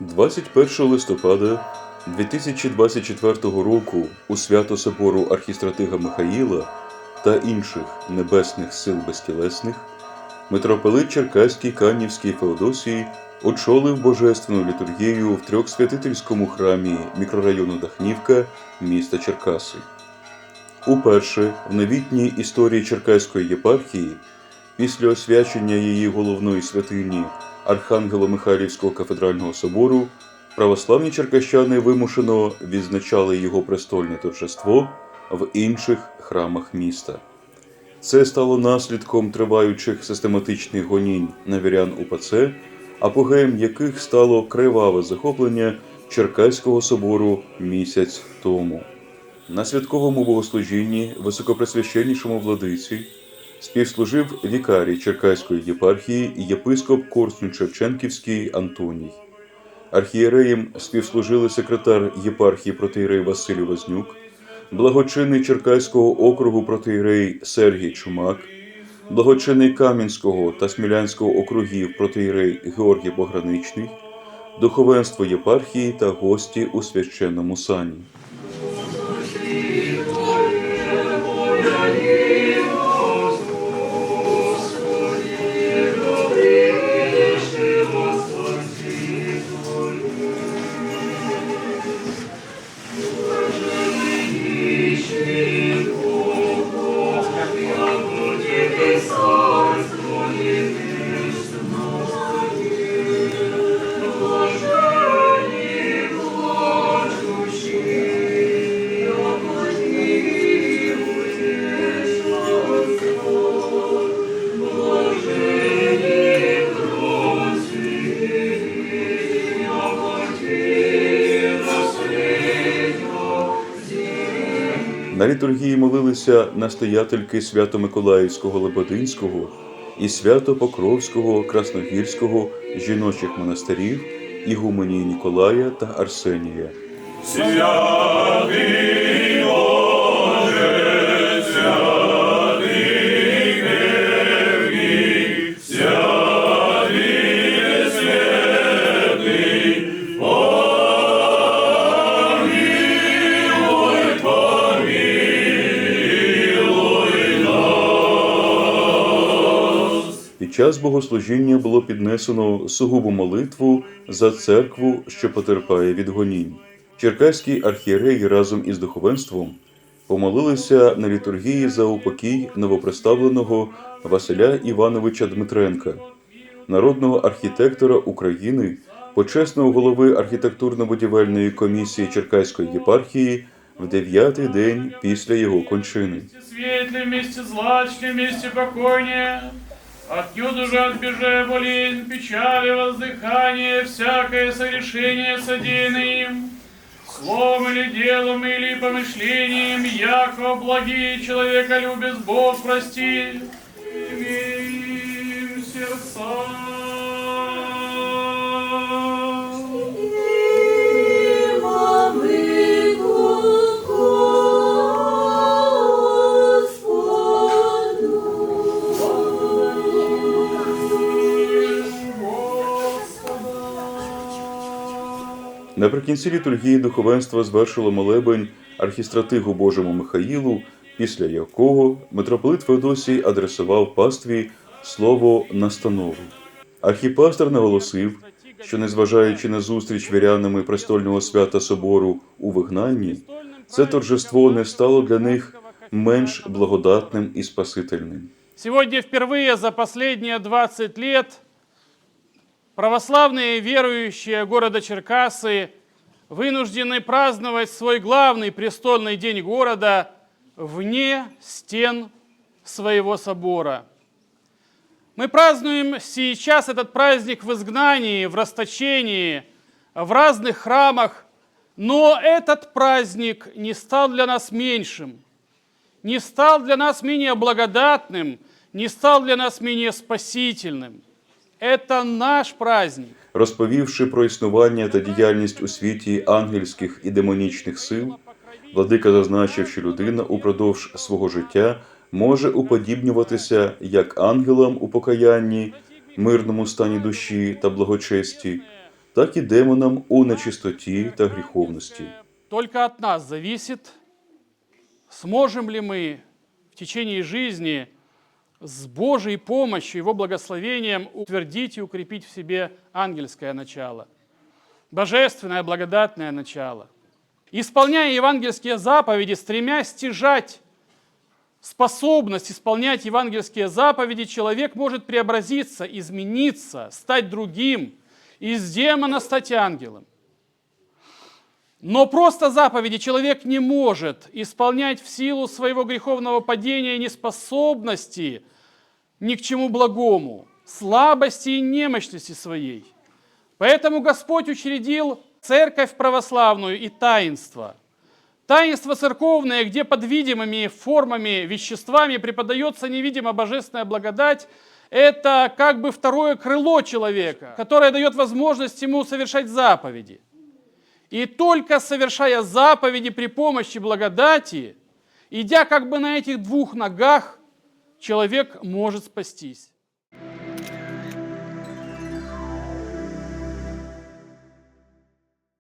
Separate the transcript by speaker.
Speaker 1: 21 листопада 2024 року у свято собору архістратига Михаїла та інших небесних сил безтілесних митрополит Черкаський Канівський Феодосій очолив божественну літургію в трьохсвятительському храмі мікрорайону Дахнівка міста Черкаси. Уперше в новітній історії Черкаської єпархії, після освячення її головної святині Архангело-Михайлівського кафедрального собору, православні черкащани вимушено відзначали його престольне торжество в інших храмах міста. Це стало наслідком триваючих систематичних гонінь на вірян УПЦ, апогеєм яких стало криваве захоплення Черкаського собору місяць тому. На святковому богослужінні високопресвященнішому владиці співслужив вікарій Черкаської єпархії єпископ Корсунь-Шевченківський Антоній. Архієреєм співслужили секретар єпархії протиєрей Василь Вознюк, благочинний Черкаського округу протиєрей Сергій Чумак, благочинний Кам'янського та Смілянського округів протиєрей Георгій Пограничний, духовенство єпархії та гості у священному сані. На літургії молилися настоятельки Свято-Миколаївського Лебединського і Свято-Покровського Красногірського жіночих монастирів Ігуменії Ніколая та Арсенія.
Speaker 2: Святий
Speaker 1: час богослужіння було піднесено сугубу молитву за церкву, що потерпає від гонінь. Черкаські архієреї разом із духовенством помолилися на літургії за упокій новоприставленого Василя Івановича Дмитренка, народного архітектора України, почесного голови архітектурно-будівельної комісії Черкаської єпархії в дев'ятий день після його кончини.
Speaker 2: Светлый вместе злачный, вместе покойнее. Отнюдь же отбежая болезнь, печали, воздыхание, всякое согрешение содеянное им, словом или делом, или помышлением, яко благие человека любит Бог прости. Имеем сердца.
Speaker 1: Наприкінці літургії духовенство звершило молебень архістратигу Божому Михаїлу, після якого митрополит Феодосій адресував пастві слово настанову. Архіпастор наголосив, що незважаючи на зустріч вірянами престольного свята собору у вигнанні, це торжество не стало для них менш благодатним і спасительним.
Speaker 2: Сегодня впервые за последние 20 лет православные верующие города Черкасы вынуждены праздновать свой главный престольный день города вне стен своего собора. Мы празднуем сейчас этот праздник в изгнании, в расточении, в разных храмах, но этот праздник не стал для нас меньшим не стал для нас менее благодатным, не стал для нас менее спасительным. Это наш праздник.
Speaker 1: Розповівши про існування та діяльність у світі ангельських і демонічних сил, владика зазначив, що людина упродовж свого життя може уподібнюватися як ангелам у покаянні, мирному стані душі та благочесті, так і демонам у нечистоті та гріховності.
Speaker 2: Только от нас зависит, сможем ли мы в течение жизни с Божьей помощью, Его благословением утвердить и укрепить в себе ангельское начало, божественное благодатное начало. Исполняя евангельские заповеди, стремясь стяжать способность исполнять евангельские заповеди, человек может преобразиться, измениться, стать другим, из демона стать ангелом. Но просто заповеди человек не может исполнять в силу своего греховного падения и неспособности ни к чему благому, слабости и немощности своей. Поэтому Господь учредил церковь православную и таинство. Таинство церковное, где под видимыми формами, веществами преподается невидимо божественная благодать, это как бы второе крыло человека, которое дает возможность ему совершать заповеди. И только совершая заповеди при помощи благодати, идя как бы на этих двух ногах, человек может спастись.